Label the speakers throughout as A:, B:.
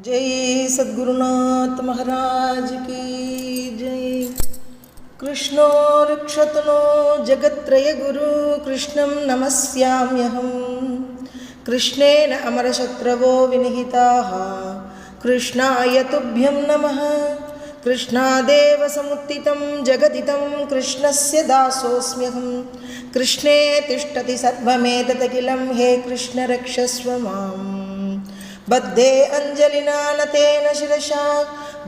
A: जय सद्गुरुनाथ महाराज की जय। कृष्णो रक्षतनो जगत्त्रयगुरु कृष्णं नमस्याम्यहं। कृष्णेन अमरशत्रवो विनिहिताः। कृष्णाय तुभ्यं नमः। कृष्णादेव समुत्थितं जगदितं कृष्णस्य दासोऽस्म्यहं। कृष्णे तिष्ठति सर्वमेतदखिलं हे कृष्ण रक्षस्व माम्। బద్ధే అంజలినానతేన శిరష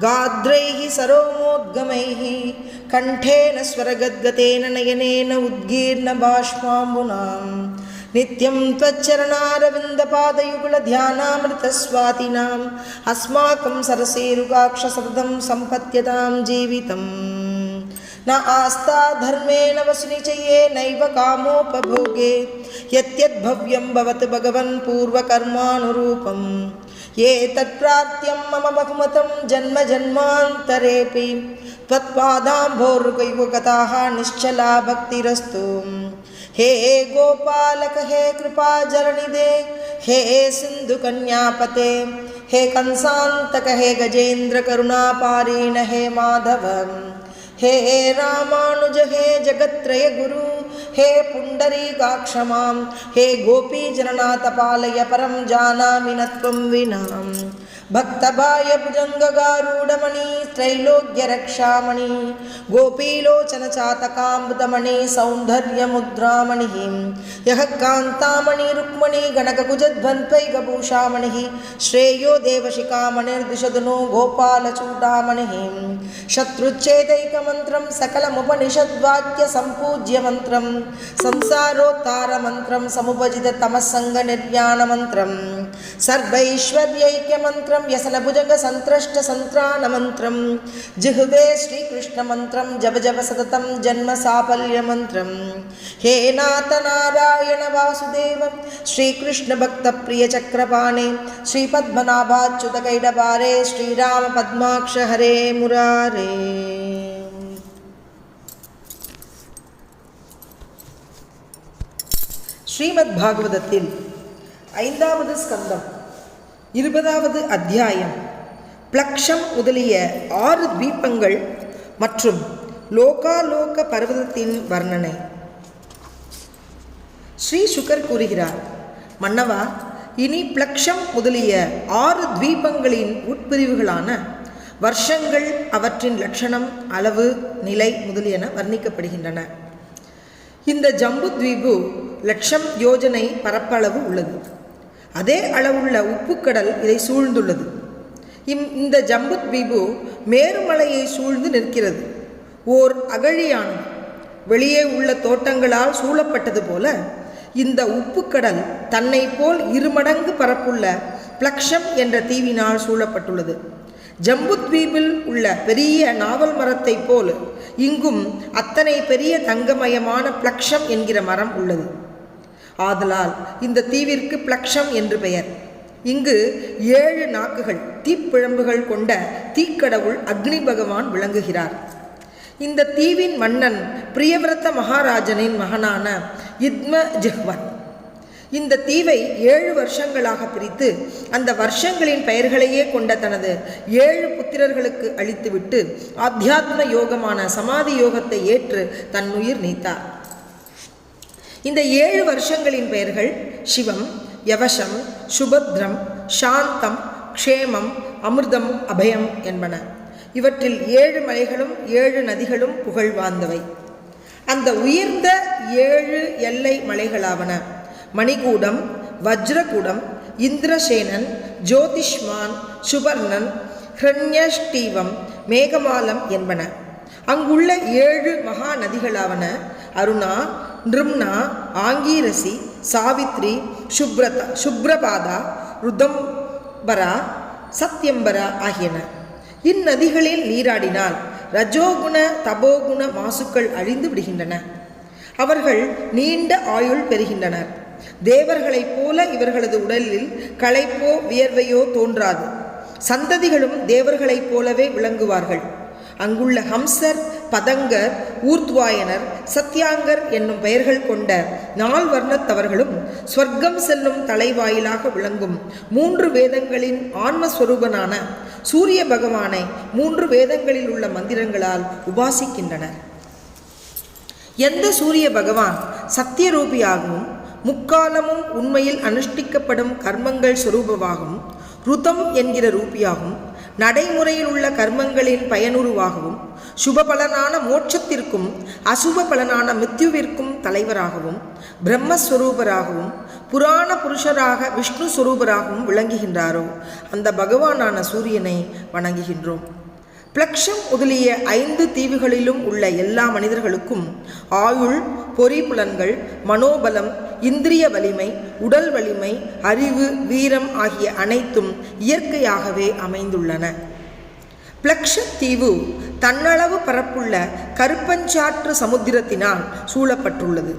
A: గాద్రై సరోమోద్గమై కంఠేన స్వరగద్గతేన నయనేన ఉద్గీర్ణ బాష్పాంబునా నిత్యం ధ్యానామృతస్వాతినాం అస్మాకం సరసేరుకాక్ష సతతం సంపత్యతాం జీవితం न आस्था धर्मेण वसुनिचये नैव कामोपभोगे। यद्यद्भव्यं भवतु भगवन् पूर्वकर्मानुरूपम्। ये तत्प्रार्थ्यं मम बहुमतं जन्म जन्मान्तरेऽपि। त्वत्पादाम्भोरुकैवगताः निश्चला भक्तिरस्तु। हे गोपालक, हे कृपाजलनिधे, हे सिन्धुकन्यापते, हे कंसान्तक, हे गजेन्द्रकरुणापारीण, हे माधवम् हे रामानुज हे जगत्त्रयगुरु हे पुण्डरीकाक्षमां हे गोपीजननाथपालय परं जानामि न त्वं భక్తభాయ భుజంగగారూఢమణి త్రైలోక్య రక్షామణి గోపీలోచన చాతకామృతమణి సౌందర్యముద్రామణి యహ కాంతామణి రుక్మణి గణకకుజధ్వంత్వై గభూషామణి శ్రేయో దేవశిఖామణి దిషదును గోపాల దేవశిఖామణిర్దిశదును శత్రుచ్చేదైక మంత్రం సకలముపనిషద్వాక్య సంపూజ్య మంత్రం సంసారోత్తార మంత్రం సముపజిత తమస్సంగ నిర్యాణ మంత్రం సర్వైశ్వర్యైక్య మంత్రం மந்திரம் யசலபுஜக சந்திரஷ்ட சந்திரான மந்திரம். ஜிஹுவே ஸ்ரீகிருஷ்ண மந்திரம் ஜப ஜப சததம் ஜன்ம சாபல்ய மந்திரம். ஹே நாத நாராயண வாசுதேவம் ஸ்ரீகிருஷ்ண பக்த பிரிய சக்கரபாணே ஸ்ரீ பத்மநாபாச்சுத கைடபாரே ஸ்ரீராம பத்மாக்ஷ ஹரே முராரே. ஸ்ரீமத் பாகவதத்தில் ஐந்தாவது ஸ்கந்தம். இருபதாவது அத்தியாயம். பிளக்ஷம் முதலிய ஆறு தீபங்கள் மற்றும் லோகாலோக பர்வதத்தின் வர்ணனை. ஸ்ரீ சுகர் கூறுகிறார் மன்னவா இனி பிளக்ஷம் முதலிய ஆறு தீபங்களின் உட்பிரிவுகளான வருஷங்கள் அவற்றின் லட்சணம் அளவு நிலை முதலியன வர்ணிக்கப்படுகின்றன. இந்த ஜம்பு தீபு லட்சம் யோஜனை பரப்பளவு உள்ளது. அதே அளவுள்ள உப்புக்கடல் இதை சூழ்ந்துள்ளது. இம் இந்த ஜம்புத் தீபு மேருமலையை சூழ்ந்து நிற்கிறது. ஓர் அகழியானது. வெளியே உள்ள தோட்டங்களால் சூழப்பட்டது போல இந்த உப்புக்கடல் தன்னை போல் இருமடங்கு பரப்புள்ள பிளக்ஷம் என்ற தீவினால் சூழப்பட்டுள்ளது. ஜம்புத்வீபில் உள்ள பெரிய நாவல் மரத்தைப் போல் இங்கும் அத்தனை பெரிய தங்கமயமான பிளக்ஷம் என்கிற மரம் உள்ளது. ஆதலால் இந்த தீவிற்கு பிளக்ஷம் என்று பெயர். இங்கு ஏழு நாக்குகள் தீப்பிழம்புகள் கொண்ட தீக்கடவுள் அக்னி பகவான் விளங்குகிறார். இந்த தீவின் மன்னன் பிரியவிரத மகாராஜனின் மகனான இத்ம ஜிஹ்வன். இந்த தீவை ஏழு வருஷங்களாக பிரித்து அந்த வருஷங்களின் பெயர்களையே கொண்ட தனது ஏழு புத்திரர்களுக்கு அளித்துவிட்டு ஆத்தியாத்ம யோகமான சமாதி யோகத்தை ஏற்று தன்னுயிர் நீத்தார். இந்த ஏழு வருஷங்களின் பெயர்கள் சிவம் யவசம் சுபத்ரம் சாந்தம் க்ஷேமம் அமிர்தம் அபயம் என்பன. இவற்றில் ஏழு மலைகளும் ஏழு நதிகளும் புகழ் வாய்ந்தவை அந்த உயர்ந்த ஏழு எல்லை மலைகளாவன. மணிகூடம் வஜ்ரகூடம் இந்திரசேனன் ஜோதிஷ்மான் சுபர்ணன் ஹிரண்யஷ்டீவம் மேகமாலம் என்பன. அங்குள்ள ஏழு மகா நதிகளாவன. அருணா நிரும்னா ஆங்கீரசி சாவித்ரி சுப்ரதா சுப்ரபாதா ருதம்பரா சத்யம்பரா ஆகியன இந்நதிகளில் நீராடினால் ரஜோகுண தபோகுண மாசுக்கள் அழிந்து விடுகின்றன. அவர்கள் நீண்ட ஆயுள் பெறுகின்றனர். தேவர்களைப் போல இவர்களது உடலில் களைப்போ வியர்வையோ தோன்றாது. சந்ததிகளும் தேவர்களைப் போலவே விளங்குவார்கள். அங்குள்ள ஹம்சர் பதங்கர் ஊர்த்வாயனர் சத்யாங்கர் என்னும் பெயர்கள் கொண்ட நால் வர்ணத்தவர்களும் ஸ்வர்க்கம் செல்லும் தலைவாயிலாக விளங்கும் மூன்று வேதங்களின் ஆன்மஸ்வரூபனான சூரிய பகவானை மூன்று வேதங்களில் உள்ள மந்திரங்களால் உபாசிக்கின்றனர். எந்த சூரிய பகவான் சத்தியரூபியாகவும் முக்காலமும் உண்மையில் அனுஷ்டிக்கப்படும் கர்மங்கள் சுரூபமாகவும் ருதம் என்கிற ரூபியாகவும் நடைமுறையில் உள்ள கர்மங்களின் பயனுருவாகவும் சுப பலனான மோட்சத்திற்கும் அசுப பலனான மித்யுவிற்கும் தலைவராகவும் பிரம்மஸ்வரூபராகவும் புராண புருஷராக விஷ்ணு சுரூபராகவும் விளங்குகின்றாரோ? அந்த பகவானான சூரியனை வணங்குகின்றோம். பிளக்ஷம் முதலிய ஐந்து தீவுகளிலும் உள்ள எல்லா மனிதர்களுக்கும் ஆயுள் பொறி புலன்கள் மனோபலம் இந்திரிய வலிமை உடல் வலிமை அறிவு வீரம் ஆகிய அனைத்தும் இயற்கையாகவே அமைந்துள்ளன. பிளக்ஷத் தீவு தன்னளவு பரப்புள்ள கருப்பஞ்சாற்று சமுத்திரத்தினால் சூழப்பட்டுள்ளது.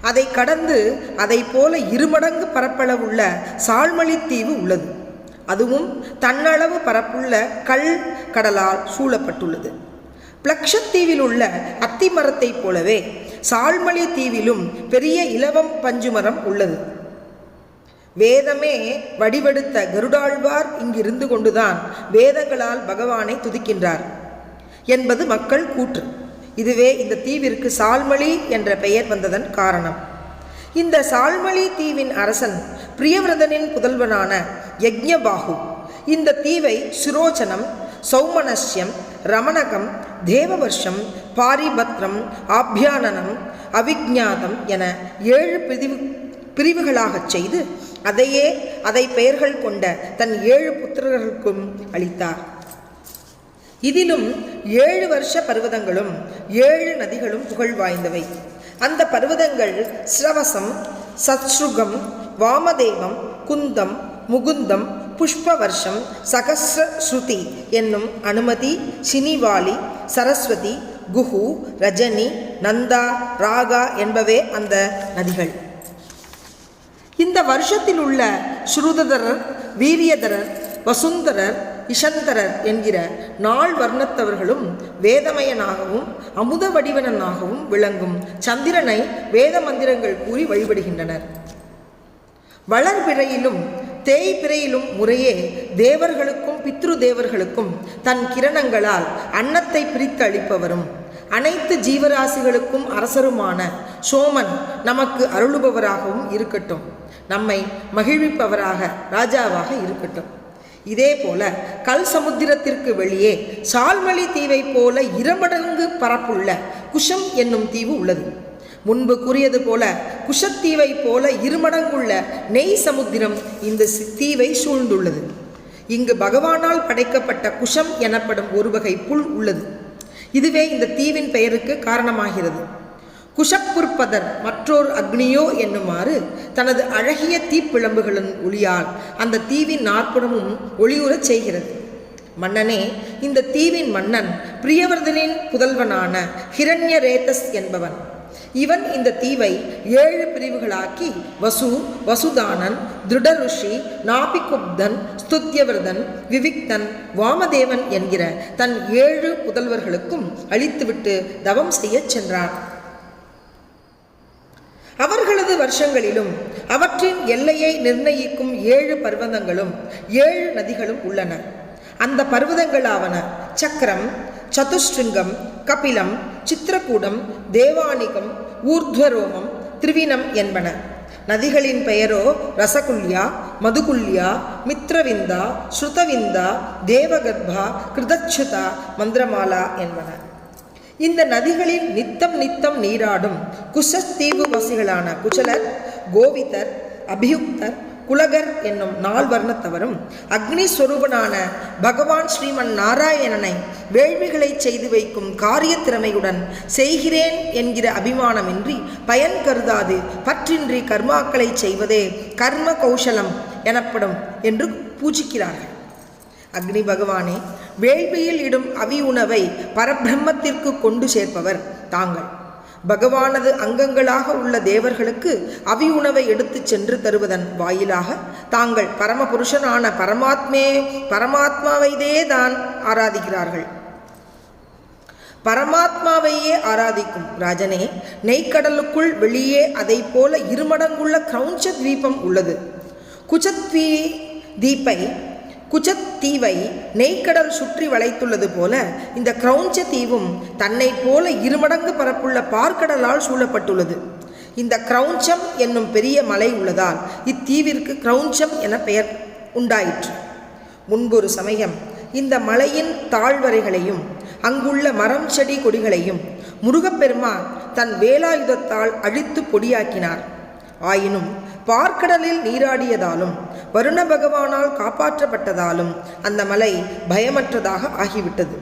A: அதை கடந்து அதை போல இருமடங்கு பரப்பளவுள்ள சால்மலி தீவு உள்ளது. அதுவும் தன்னளவு பரப்புள்ள கல் கடலால் சூழப்பட்டுள்ளது. பிளக்ஷத்தீவில் உள்ள அத்தி மரத்தைப் போலவே சால்மலி தீவிலும் பெரிய இலவம் பஞ்சுமரம் உள்ளது. வேதமே வடிவெடுத்த கருடாழ்வார் இங்கிருந்து கொண்டுதான் வேதங்களால் பகவானை துதிக்கின்றார். என்பது மக்கள் கூற்று. இதுவே இந்த தீவிற்கு சால்மலி என்ற பெயர் வந்ததன் காரணம். இந்த சால்மலி தீவின் அரசன் பிரியவிரதனின் புதல்வனான யக்ஞபாகு. இந்த தீவை சுரோச்சனம் சௌமனஸ்யம் ரமணகம் தேவவர்ஷம் பாரிபத்ரம் ஆபியானனம் அவிஜாதம் என ஏழு பிரிவு பிரிவுகளாகச் செய்து அதையே அதை பெயர்கள் கொண்ட தன் ஏழு புத்திரர்களுக்கும் அளித்தார். இதிலும் ஏழு வருஷ பர்வதங்களும் ஏழு நதிகளும் புகழ் வாய்ந்தவை. அந்த பர்வதங்கள் ஸ்ரவசம் சத்ருகம் வாமதேவம் குந்தம் முகுந்தம் புஷ்பவர்ஷம் சகசிர ஸ்ருதி என்னும் அனுமதி சினிவாலி சரஸ்வதி குஹு ரஜனி நந்தா ராகா என்பவே அந்த நதிகள். இந்த வருஷத்தில் உள்ள ஸ்ருததரர் வீரியதரர் வசுந்தரர் இஷந்தரர் என்கிற நாள் வர்ணத்தவர்களும் வேதமயனாகவும் அமுத வடிவனனாகவும் விளங்கும் சந்திரனை வேத மந்திரங்கள் கூறி வழிபடுகின்றனர். வளர்பிறையிலும் தேய்பிறையிலும் முறையே தேவர்களுக்கும் பித்ரு தேவர்களுக்கும் தன் கிரணங்களால் அன்னத்தை பிரித்து அளிப்பவரும். அனைத்து ஜீவராசிகளுக்கும் அரசருமான சோமன் நமக்கு அருளுபவராகவும் இருக்கட்டும். நம்மை மகிழ்விப்பவராக ராஜாவாக இருக்கட்டும். இதே போல கல் சமுத்திரத்திற்கு வெளியே சால்மலி தீவைப் போல இரமடங்கு பரப்புள்ள குஷம் என்னும் தீவு உள்ளது. முன்பு கூறியது போல குஷத்தீவை போல இருமடங்குள்ள நெய் சமுத்திரம் இந்த தீவை சூழ்ந்துள்ளது. இங்கு பகவானால் படைக்கப்பட்ட குஷம் எனப்படும் ஒரு வகை புல் உள்ளது. இதுவே இந்த தீவின் பெயருக்கு காரணமாகிறது. குஷப்புற்பதர் மற்றொரு அக்னியோ என்னுமாறு தனது அழகிய தீப்பிழம்புகளின் ஒளியால் அந்த தீவின் நாற்புறமும் ஒளியுறச் செய்கிறது. மன்னனே இந்த தீவின் மன்னன் பிரியவர்தனின் புதல்வனான ஹிரண்யரேதஸ் என்பவன். இவன் இந்த தீவை ஏழு பிரிவுகளாக்கி வசு வசுதானன் திருடருஷி நாபிகுப்தன் ஸ்துத்யவர்தன் விவிக்தன் வாமதேவன் என்கிற தன் ஏழு புதல்வர்களுக்கும் அளித்துவிட்டு தவம் செய்யச் சென்றான். அவர்களது வருஷங்களிலும் அவற்றின் எல்லையை நிர்ணயிக்கும் ஏழு பர்வதங்களும் ஏழு நதிகளும் உள்ளன. அந்த பர்வதங்களாவன சக்கரம் சதுஷ்டிருங்கம் கபிலம் சித்திரக்கூடம் தேவானிகம் ஊர்த்வரோமம் திரிவினம் என்பன. நதிகளின் பெயரோ ரசகுல்யா மதுகுல்யா மித்ரவிந்தா ஸ்ருதவிந்தா தேவகர்பா கிருதச்சுதா மந்திரமாலா என்பன. இந்த நதிகளில் நித்தம் நித்தம் நீராடும் குஷத்தீவு வாசிகளான குச்சலர் கோவிதர் அபியுக்தர் குலகர் என்னும் நால் வர்ணத்தவரும் அக்னி சொரூபனான பகவான் ஸ்ரீமன் நாராயணனை வேள்விகளை செய்து வைக்கும் காரிய திறமையுடன் செய்கிறேன் என்கிற அபிமானமின்றி பயன் கருதாது பற்றின்றி கர்மாக்களை செய்வதே கர்ம கௌசலம் எனப்படும் என்று பூஜிக்கிறார்கள். அக்னி பகவானே வேள்வியில் இடும் அவி உணவை பரபிரம்மத்திற்கு கொண்டு சேர்ப்பவர் தாங்கள். பகவானது அங்கங்களாக உள்ள தேவர்களுக்கு அவி உணவை எடுத்துச் சென்று தருவதன் வாயிலாக தாங்கள் பரமபுருஷனான பரமாத்மே பரமாத்மாவைதே தான் ஆராதிக்கிறார்கள். பரமாத்மாவையே ஆராதிக்கும் ராஜனே நெய்க்கடலுக்குள் வெளியே அதை போல இருமடங்குள்ள கிரௌஞ்ச தீபம் உள்ளது. குஜத்வீ தீப்பை குஜத் தீவை நெய்க்கடல் சுற்றி வளைத்துள்ளது போல இந்த கிரௌஞ்ச தீவும் தன்னை போல இருமடங்கு பரப்புள்ள பார்க்கடலால் சூழப்பட்டுள்ளது. இந்த கிரௌஞ்சம் என்னும் பெரிய மலை உள்ளதால் இத்தீவிற்கு கிரௌஞ்சம் என பெயர் உண்டாயிற்று. முன்பொரு சமயம் இந்த மலையின் தாழ்வரைகளையும் அங்குள்ள மரம் செடி கொடிகளையும் முருகப்பெருமான் தன் வேலாயுதத்தால் அழித்து பொடியாக்கினார். ஆயினும் பார்க்கடலில் நீராடியதாலும் வருண பகவானால் காப்பாற்றப்பட்டதாலும் அந்த மலை பயமற்றதாக ஆகிவிட்டது.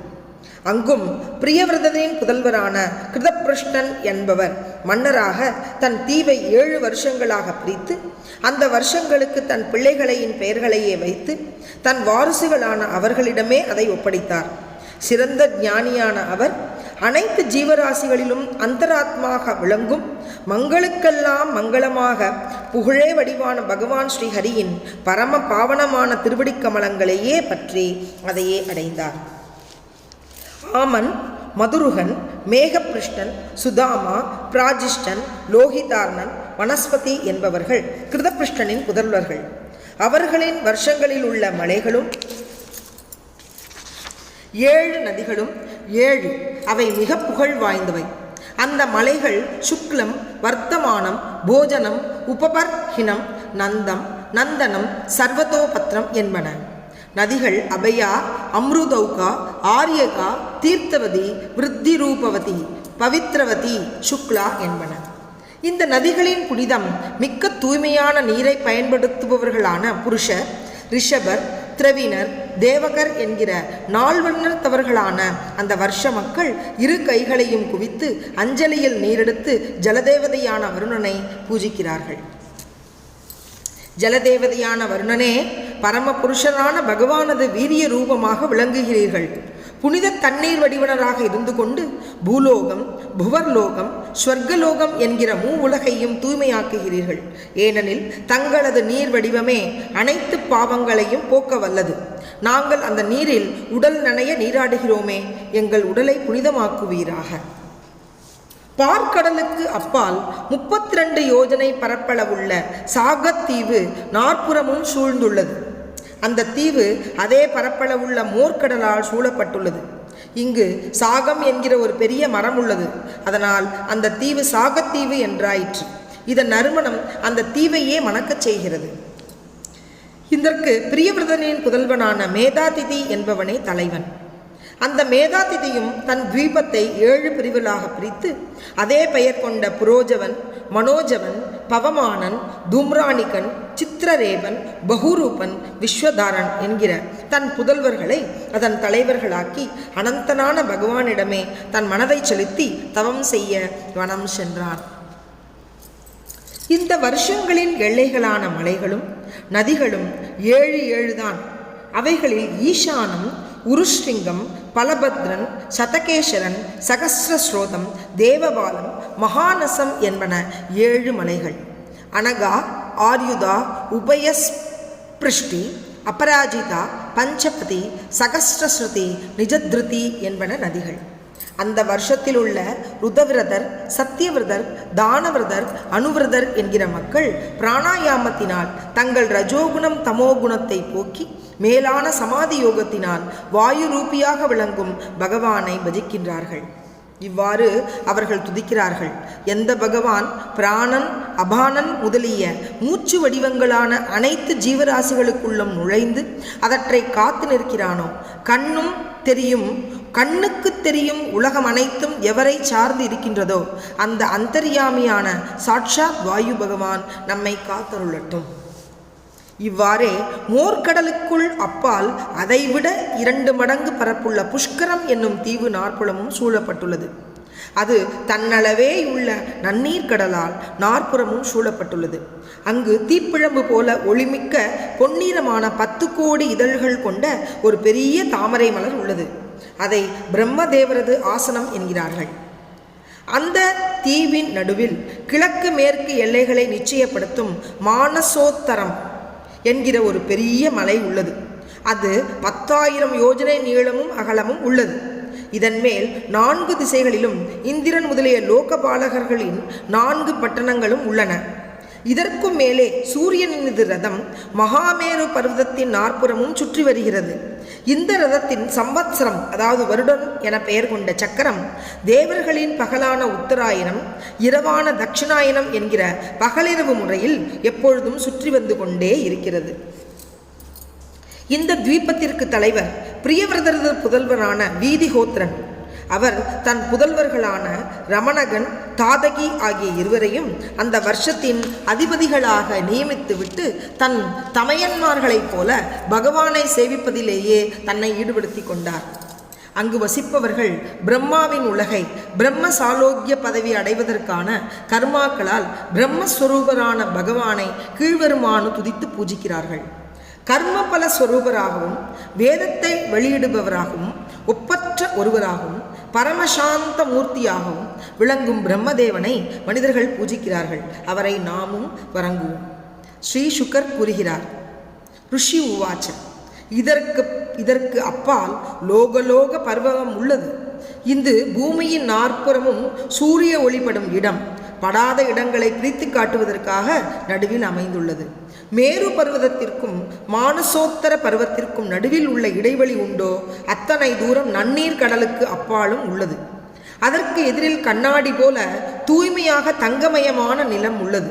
A: அங்கும் பிரியவிரதனின் புதல்வரான கிருதபிருஷ்ணன் என்பவர் மன்னராக தன் தீவை ஏழு வருஷங்களாக பிரித்து அந்த வருஷங்களுக்கு தன் பிள்ளைகளையின் பெயர்களையே வைத்து தன் வாரிசுகளான அவர்களிடமே அதை ஒப்படைத்தார். சிறந்த ஞானியான அவர் அனைத்து ஜீவராசிகளிலும் அந்தராத்மாக விளங்கும் மங்களுக்கெல்லாம் மங்களமாக புகழே வடிவான பகவான் ஸ்ரீஹரியின் பரம பாவனமான திருவடிக்கமலங்களையே பற்றி அதையே அடைந்தார். ஆமன் மதுருகன் மேகபிருஷ்டன் சுதாமா பிராஜிஷ்டன் லோகிதார்ணன் வனஸ்பதி என்பவர்கள் கிருதபிருஷ்ணனின் புதல்வர்கள். அவர்களின் வருஷங்களில் உள்ள மலைகளும் ஏழு நதிகளும் ஏழு அவை மிக புகழ் வாய்ந்தவை. அந்த மலைகள் சுக்லம் வர்த்தமானம் போஜனம் உபபர்ஹினம் நந்தம் நந்தனம் சர்வதோபத்ரம் என்பன. நதிகள் அபயா அம்ருதௌகா ஆரியகா தீர்த்தவதி விருத்தி ரூபவதி பவித்ரவதி சுக்லா என்பன. இந்த நதிகளின் புனிதம் மிக்க தூய்மையான நீரை பயன்படுத்துபவர்களான புருஷர் ரிஷபர் திரவினர் தேவகர் என்கிற நால்வண்ணத்தவர்களான அந்த வருஷ மக்கள் இரு கைகளையும் குவித்து அஞ்சலியில் நீரெடுத்து ஜலதேவதையான வருணனை பூஜிக்கிறார்கள். ஜலதேவதையான வருணனே பரமபுருஷனான பகவானது வீரிய ரூபமாக விளங்குகிறீர்கள். புனித தண்ணீர் வடிவனராக இருந்து கொண்டு பூலோகம் புவர்லோகம் ஸ்வர்கலோகம் என்கிற மூ உலகையும் தூய்மையாக்குகிறீர்கள். ஏனெனில் தங்களது நீர் வடிவமே அனைத்து பாவங்களையும் போக்க வல்லது. நாங்கள் அந்த நீரில் உடல் நனைய நீராடுகிறோமே எங்கள் உடலை புனிதமாக்குவீராக. பார்க்கடலுக்கு அப்பால் முப்பத்தி ரெண்டு யோஜனை பரப்பளவுள்ள சாகத்தீவு நாற்புறமும் சூழ்ந்துள்ளது. அந்த தீவு அதே பரப்பளவுள்ள மோர்க்கடலால் சூழப்பட்டுள்ளது. இங்கு சாகம் என்கிற ஒரு பெரிய மரம் உள்ளது. அதனால் அந்த தீவு சாகத்தீவு என்றாயிற்று. இதன் நறுமணம் அந்த தீவையே மணக்கச் செய்கிறது. இதற்கு பிரியவிரதனின் புதல்வனான மேதாதிதி என்பவனே தலைவன். அந்த மேதாதிதியும் தன் தீபத்தை ஏழு பிரிவுகளாக பிரித்து அதே பெயர் கொண்ட புரோஜவன் மனோஜவன் பவமானன் தூம்ராணிகன் சித்திரரேவன் பகுரூபன் விஸ்வதாரன் என்கிற தன் புதல்வர்களை அதன் தலைவர்களாக்கி அனந்தனான பகவானிடமே தன் மனதை செலுத்தி தவம் செய்ய வனம் சென்றான் இந்த வருஷங்களின் எல்லைகளான மலைகளும் நதிகளும் ஏழு ஏழுதான் அவைகளில் ஈசானம் உருஷ்ரிங்கம் பலபத்ரன் சதகேஸ்வரன் சகசிரஸ்ரோதம் தேவபாலம் மகாநசம் என்பன ஏழு மலைகள். அனகா ஆர்யுதா உபயஸ் பிருஷ்டி அபராஜிதா பஞ்சபதி சகஸ்ரஸ்ருதி நிஜத்ருதி என்பன நதிகள். அந்த வருஷத்தில் உள்ள ருதவிரதர் சத்தியவிரதர் தானவிரதர் அனுவிரதர் என்கிற மக்கள் பிராணாயாமத்தினால் தங்கள் ரஜோகுணம் தமோகுணத்தை போக்கி மேலான சமாதி யோகத்தினால் வாயு ரூபியாக விளங்கும் பகவானை பஜிக்கின்றார்கள். இவ்வாறு அவர்கள் துதிக்கிறார்கள். எந்த பகவான் பிராணன் அபானன் முதலிய மூச்சு வடிவங்களான அனைத்து ஜீவராசிகளுக்குள்ளும் நுழைந்து அவற்றை காத்து நிற்கிறானோ? கண்ணும் தெரியும் கண்ணுக்கு தெரியும் உலகம் அனைத்தும் எவரை சார்ந்து இருக்கின்றதோ? அந்த அந்தரியாமியான சாட்சாத் வாயு பகவான் நம்மை காத்தருளட்டும். இவ்வாறே மோர்க்கடலுக்குள் அப்பால் அதைவிட இரண்டு மடங்கு பரப்புள்ள புஷ்கரம் என்னும் தீவு நாற்புறமும் சூழப்பட்டுள்ளது. அது தன்னளவே உள்ள நன்னீர் கடலால் நாற்புறமும் சூழப்பட்டுள்ளது. அங்கு தீப்பிழம்பு போல ஒளிமிக்க பொன்னிறமான பத்து கோடி இதழ்கள் கொண்ட ஒரு பெரிய தாமரை மலர் உள்ளது. அதை பிரம்மதேவரது ஆசனம் என்கிறார்கள். அந்த தீவின் நடுவில் கிழக்கு மேற்கு எல்லைகளை நிச்சயப்படுத்தும் மானசோத்தரம் என்கிற ஒரு பெரிய மலை உள்ளது. அது பத்தாயிரம் யோஜனை நீளமும் அகலமும் உள்ளது. இதன் மேல் நான்கு திசைகளிலும் இந்திரன் முதலிய லோகபாலகர்களின் நான்கு பட்டணங்களும் உள்ளன. இதற்கும் மேலே சூரியனினது ரதம் மகாமேரு பர்வதத்தின் நாற்புறமும் சுற்றி வருகிறது. இந்த ரதத்தின் சம்பத்சரம் அதாவது வருடம் என பெயர் கொண்ட சக்கரம் தேவர்களின் பகலான உத்தராயணம் இரவான தட்சிணாயனம் என்கிற பகலிரவு முறையில் எப்பொழுதும் சுற்றி வந்து கொண்டே இருக்கிறது. இந்த துவீபத்திற்கு தலைவர் பிரியவிரதரது புதல்வரான வீதிஹோத்ரன் அவர் தன் புதல்வர்களான ரமணகன் தாதகி ஆகிய இருவரையும் அந்த வருஷத்தின் அதிபதிகளாக நியமித்துவிட்டு தன் தமையன்மார்களைப் போல பகவானை சேவிப்பதிலேயே தன்னை ஈடுபடுத்தி கொண்டார். அங்கு வசிப்பவர்கள் பிரம்மாவின் உலகை பிரம்ம சாலோக்கிய பதவி அடைவதற்கான கர்மாக்களால் பிரம்மஸ்வரூபரான பகவானை கீழ்வருமானு துதித்து பூஜிக்கிறார்கள். கர்மபல ஸ்வரூபராகவும் வேதத்தை வெளியிடுபவராகவும் ஒப்பற்ற ஒருவராகவும் பரமசாந்த மூர்த்தியாகவும் விளங்கும் பிரம்மதேவனை மனிதர்கள் பூஜிக்கிறார்கள். அவரை நாமும் வணங்குவோம். ஸ்ரீ சுகர் கூறுகிறார் ருஷி உவாச்ச இதற்கு இதற்கு அப்பால் லோகலோக பர்வகம் உள்ளது. இந்து பூமியின் நாற்புறமும் சூரிய ஒளிப்படும் இடம். படாத இடங்களை பிரித்து காட்டுவதற்காக நடுவில் அமைந்துள்ளது. மேரு பர்வதத்திற்கும் மானசோத்தர பர்வத்திற்கும் நடுவில் உள்ள இடைவெளி உண்டோ? அத்தனை தூரம் நன்னீர் கடலுக்கு அப்பாலும் உள்ளது. அதற்கு எதிரில் கண்ணாடி போல தூய்மையாக தங்கமயமான நிலம் உள்ளது.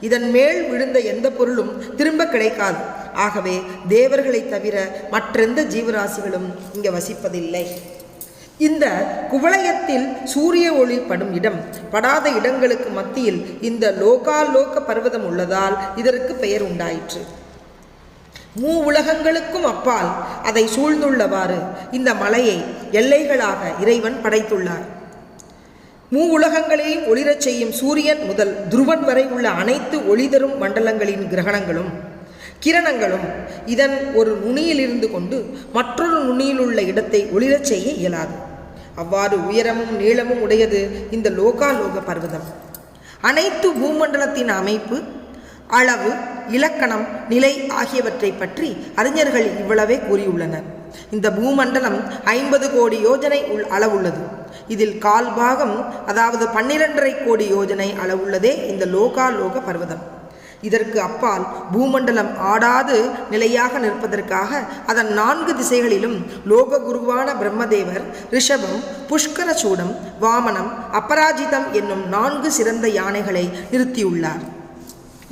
A: இதன் மேல் விழுந்த எந்த பொருளும் திரும்ப கிடைக்காது. ஆகவே தேவர்களை தவிர மற்றெந்த ஜீவராசிகளும் இங்கே வசிப்பதில்லை. இந்த குவளையத்தில் சூரிய ஒளி படும் இடம். படாத இடங்களுக்கு மத்தியில் இந்த லோகாலோக பர்வதம் உள்ளதால் இதற்கு பெயர் உண்டாயிற்று. மூ உலகங்களுக்கும் அப்பால் அதை சூழ்ந்துள்ளவாறு இந்த மலையை எல்லைகளாக இறைவன் படைத்துள்ளார். மூ உலகங்களையும் ஒளிரச் செய்யும் சூரியன் முதல் துருவன் வரை உள்ள அனைத்து ஒளிதரும் மண்டலங்களின் கிரகணங்களும் கிரணங்களும் இதன் ஒரு நுனியிலிருந்து கொண்டு மற்றொரு நுனியில் உள்ள இடத்தை ஒளிரச் செய்ய இயலாது. அவ்வாறு உயரமும் நீளமும் உடையது இந்த லோகாலோக பர்வதம். அனைத்து பூமண்டலத்தின் அமைப்பு அளவு இலக்கணம் நிலை ஆகியவற்றை பற்றி அறிஞர்கள் இவ்வளவே கூறியுள்ளனர். இந்த பூமண்டலம் ஐம்பது கோடி யோஜனை உள் அளவுள்ளது. இதில் கால் பாகம் அதாவது பன்னிரண்டரை கோடி யோஜனை அளவுள்ளதே இந்த லோகாலோக பர்வதம். இதற்கு அப்பால் பூமண்டலம் ஆடாது நிலையாக நிற்பதற்காக அதன் நான்கு திசைகளிலும் லோக குருவான பிரம்மதேவர் ரிஷபம் புஷ்கரசூடம் வாமனம் அபராஜிதம் என்னும் நான்கு சிறந்த யானைகளை நிறுத்தியுள்ளார்.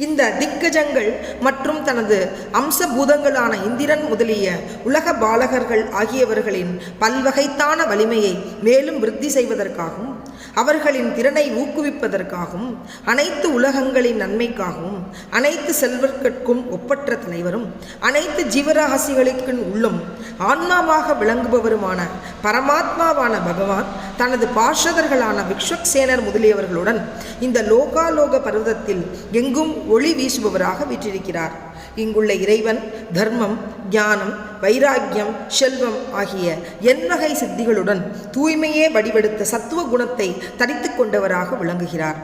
A: இந்த திக்கஜங்கள் மற்றும் தனது அம்சபூதங்களான இந்திரன் முதலிய உலக பாலகர்கள் ஆகியவர்களின் பல்வகைத்தான வலிமையை மேலும் விருத்தி செய்வதற்காகவும் அவர்களின் திறனை ஊக்குவிப்பதற்காகவும் அனைத்து உலகங்களின் நன்மைக்காகவும் அனைத்து செல்வர்கட்கும் ஒப்பற்ற தலைவரும் அனைத்து ஜீவராசிகளுக்கும் உள்ளும் ஆன்மாவாக விளங்குபவருமான பரமாத்மாவான பகவான் தனது பார்ஷதர்களான விக்ஷக்சேனர் முதலியவர்களுடன் இந்த லோகாலோக பர்வதத்தில் எங்கும் ஒளி வீசுபவராக விற்றிருக்கிறார். இங்குள்ள இறைவன் தர்மம் ஞானம் வைராக்கியம் செல்வம் ஆகிய எண்வகை சித்திகளுடன் தூய்மையே வடிவெடுத்த சத்துவ குணத்தை தரித்து கொண்டவராக விளங்குகிறார்.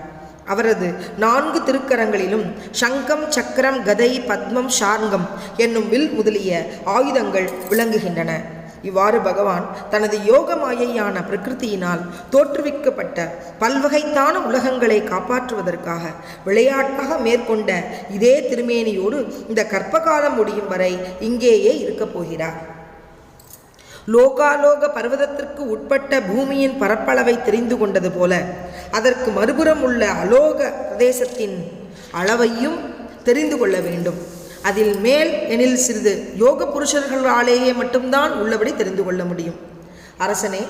A: அவரது நான்கு திருக்கரங்களிலும் சங்கம் சக்கரம் கதை பத்மம் ஷார்ங்கம் என்னும் வில் முதலிய ஆயுதங்கள் விளங்குகின்றன. இவ்வாறு பகவான் தனது யோக மாயையான பிரகிருதியினால் தோற்றுவிக்கப்பட்ட பல்வகைத்தான உலகங்களை காப்பாற்றுவதற்காக விளையாட்டாக மேற்கொண்ட இதே திருமேனியோடு இந்த கற்பகாலம் முடியும் வரை இங்கேயே இருக்கப் போகிறார். லோகாலோக பர்வதத்திற்கு உட்பட்ட பூமியின் பரப்பளவை தெரிந்து கொண்டது போல அதற்கு மறுபுறம் உள்ள அலோக பிரதேசத்தின் அளவையும் தெரிந்து கொள்ள வேண்டும். அதில் மேல் எனில் சிறிது யோக புருஷர்களாலேயே மட்டும்தான் உள்ளபடி தெரிந்து கொள்ள முடியும். அரசனே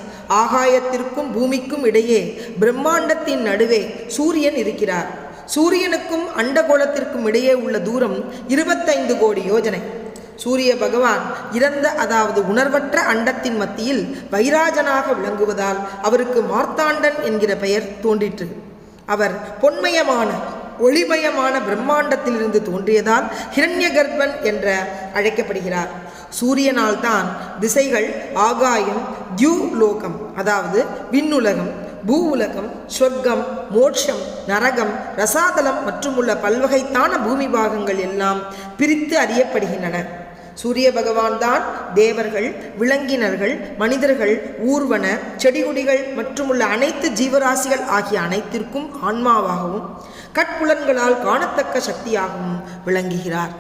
A: ஆகாயத்திற்கும் பூமிக்கும் இடையே பிரம்மாண்டத்தின் நடுவே சூரியன் இருக்கிறார். சூரியனுக்கும் அண்டகோளத்திற்கும் இடையே உள்ள தூரம் இருபத்தைந்து கோடி யோஜனை. சூரிய பகவான் இறந்த அதாவது உணர்வற்ற அண்டத்தின் மத்தியில் வைராஜனாக விளங்குவதால் அவருக்கு மார்த்தாண்டன் என்கிற பெயர் தோன்றிற்று. அவர் பொன்மயமான ஒளிமயமான பிரம்மாண்டத்திலிருந்து தோன்றியதால் ஹிரண்ய கர்ப்பன் என்ற அழைக்கப்படுகிறார். சூரியனால் தான் திசைகள் ஆகாயம் தியூ லோகம் அதாவது விண்ணுலகம் பூ உலகம் ஸ்வர்க்கம் மோட்சம் நரகம் ரசாதலம் மற்றும் உள்ள பல்வகைத்தான பூமி பாகங்கள் எல்லாம் பிரித்து அறியப்படுகின்றன. சூரிய பகவான் தான் தேவர்கள் விலங்கினர்கள் மனிதர்கள் ஊர்வன செடிகொடிகள் மற்றும் உள்ள அனைத்து ஜீவராசிகள் ஆகிய அனைத்திற்கும் ஆன்மாவாகவும் கட்புலன்களால் காணத்தக்க சக்தியாகவும் விளங்குகிறார்.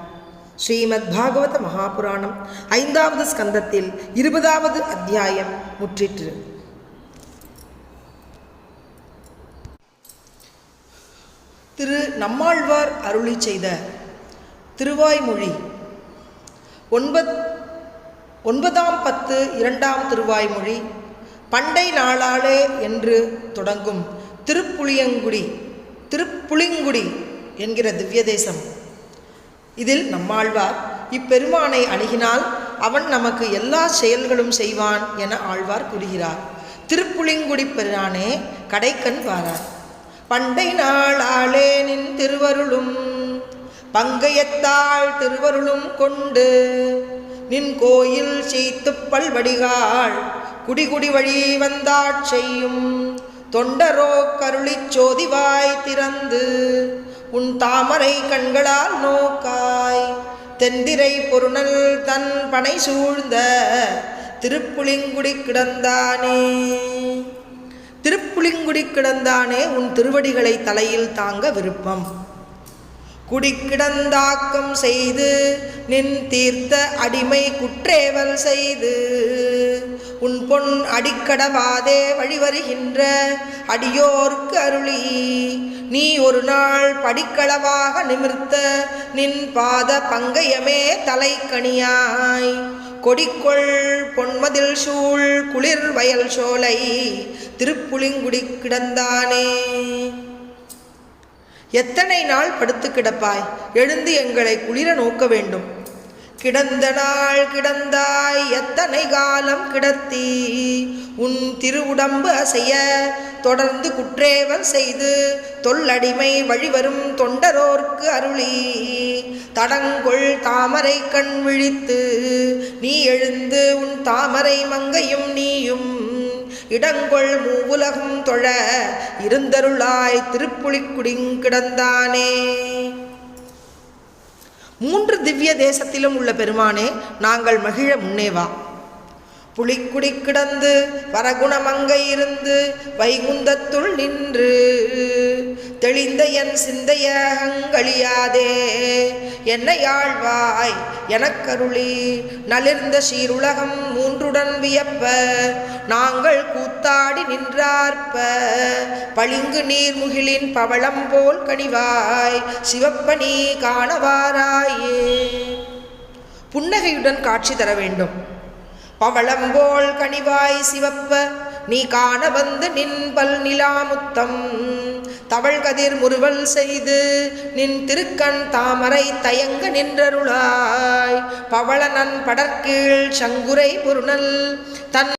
A: ஸ்ரீமத் பாகவத மகாபுராணம் ஐந்தாவது ஸ்கந்தத்தில் இருபதாவது அத்தியாயம் முற்றிற்று. திரு நம்மாழ்வார் அருளி செய்த திருவாய்மொழி ஒன்பத் ஒன்பதாம் பத்து இரண்டாம் திருவாய்மொழி பண்டை நாளாலே என்று தொடங்கும் திருப்புளியங்குடி திருப்புளிங்குடி என்கிற திவ்ய தேசம் இதில் நம்மாழ்வார் இப்பெருமானை அணுகினால் அவன் நமக்கு எல்லா செயல்களும் செய்வான் என ஆழ்வார் கூறுகிறார். திருப்புளிங்குடி பெருமானே கடைக்கண் வாரார். பண்டை நாளாலே நின் திருவருளும் பங்கையத்தாள் திருவருளும் கொண்டு நின் கோயில் செய்த்து பல்வடிகாள் குடிகுடி வழி வந்தாட் செய்யும் தொண்டரோ கருளிச் சோதிவாய் திறந்து உன் தாமரை கண்களால் நோக்காய் தென்திரை பொருணல் தன் பனை சூழ்ந்த திருப்புளிங்குடி கிடந்தானே. திருப்புளிங்குடி கிடந்தானே உன் திருவடிகளை தலையில் தாங்க விருப்பம். குடிக்கிடந்தாக்கம் செய்து நின் தீர்த்த அடிமை குற்றேவல் செய்து. உன் பொன் அடிக்கடவாதே வழிவருகின்ற அடியோர்க்கு அருளி. நீ ஒரு நாள் படிக்களவாக நிமிர்த்த நின் பாத பங்கயமே தலைக்கணியாய் கொடிக்கொள் பொன்மதில் சூழ் குளிர் வயல் சோலை திருப்புளிங்குடி கிடந்தானே எத்தனை நாள் படுத்து கிடப்பாய்? எழுந்து எங்களை குளிர நோக்க வேண்டும். கிடந்த நாள் கிடந்தாய் எத்தனை காலம் கிடத்தி? உன் திருவுடம்பு அசைய தொடர்ந்து குற்றேவல் செய்து தொல்லடிமை வழிவரும் தொண்டரோர்க்கு அருளி. தடங்கொள் தாமரை கண் விழித்து நீ எழுந்து உன் தாமரை மங்கையும் நீயும் இடங்கொள் மூவுலகம் தொழ இருந்தருளாய் திருப்புலிக்குடிங் கிடந்தானே. மூன்று திவ்ய தேசத்திலும் உள்ள பெருமானே நாங்கள் மகிழ முன்னேவா புலிக்குடி கிடந்து வரகுணமங்கை இருந்து வைகுந்தத்துள் நின்று தெளிந்த என் சிந்தையகங்களியாதே. என்னை ஆழ்வாய் எனக்கருளி நலிர்ந்த சீருலகம் மூன்றுடன் வியப்ப நாங்கள் கூத்தாடி நின்றார்ப்ப. பளிங்கு நீர்முகிலின் பவளம் போல் கனிவாய் சிவப்பனி காணவாராயே. புன்னகையுடன் காட்சி தர வேண்டும். பவளம்போல் கனிவாய் சிவப்ப நீ காண வந்து நின்பல் நிலாமுத்தம். தவழ்கதிர் முறுவல் செய்து நின் திருக்கண் தாமரை தயங்க நின்றருளாய். பவளனன் படற்கீழ் சங்குரை பொருணல் தன்